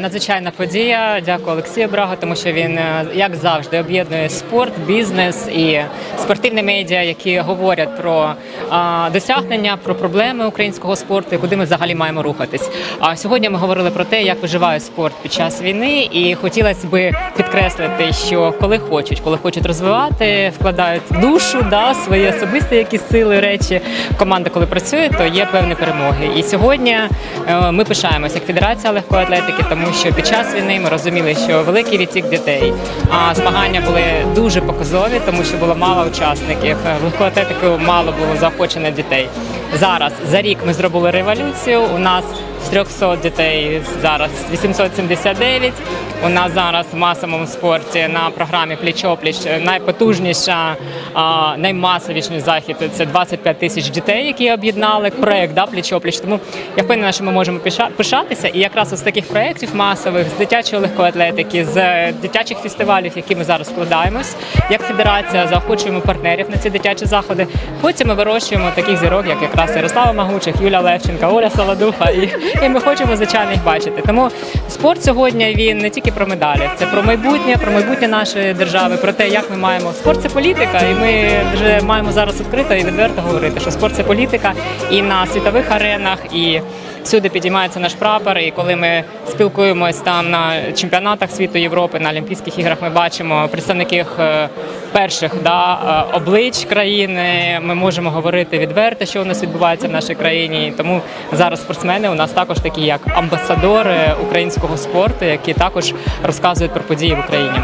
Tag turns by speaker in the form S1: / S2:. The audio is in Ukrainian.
S1: Надзвичайна подія. Дякую Олексію Брагу, тому що він, е, як завжди, об'єднує спорт, бізнес і спортивні медіа, які говорять про досягнення, про проблеми українського спорту куди ми взагалі маємо рухатись. А сьогодні ми говорили про те, як виживає спорт під час війни, і хотілося би підкреслити, що коли хочуть, коли хочуть розвивати, вкладають душу, да, свої особисті якісь сили, речі. Команда, коли працює, то є певні перемоги. І сьогодні е, ми пишаємося як Федерація легкої атлетики, тому що під час війни ми розуміли, що великий відтік дітей, а змагання були дуже показові, тому що було мало учасників. Легку мало було заохочено дітей. Зараз за рік ми зробили революцію. У нас з 300 дітей зараз 879. У нас зараз в масовому спорті на програмі пліч-опліч найпотужніша, наймасовіший захід це 25 тисяч дітей, які об'єднали проект да, пліч-опліч. Тому я впевнена, що ми можемо пиша- пишатися. І якраз з таких проєктів масових, з дитячої легкої атлетики, з дитячих фестивалів, які ми зараз вкладаємось, як федерація заохочуємо партнерів на ці дитячі заходи. Потім ми вирощуємо таких зірок, як якраз Ярослава Магучих, Юля Левченка, Оля Солодуха. І, і ми хочемо звичайно їх бачити. Тому спорт сьогодні він не тільки про медалі, це про майбутнє, про майбутнє нашої держави, про те, як ми маємо спорт це політика, і ми вже маємо зараз відкрито і відверто говорити, що спорт це політика і на світових аренах, і всюди підіймається наш прапор. І коли ми спілкуємось там на чемпіонатах світу Європи, на Олімпійських іграх, ми бачимо представників е, перших да, е, облич країни. Ми можемо говорити відверто, що у нас відбувається в нашій країні. Тому зараз спортсмени у нас також такі як амбасадори українського спорту, які також розказують про події в Україні.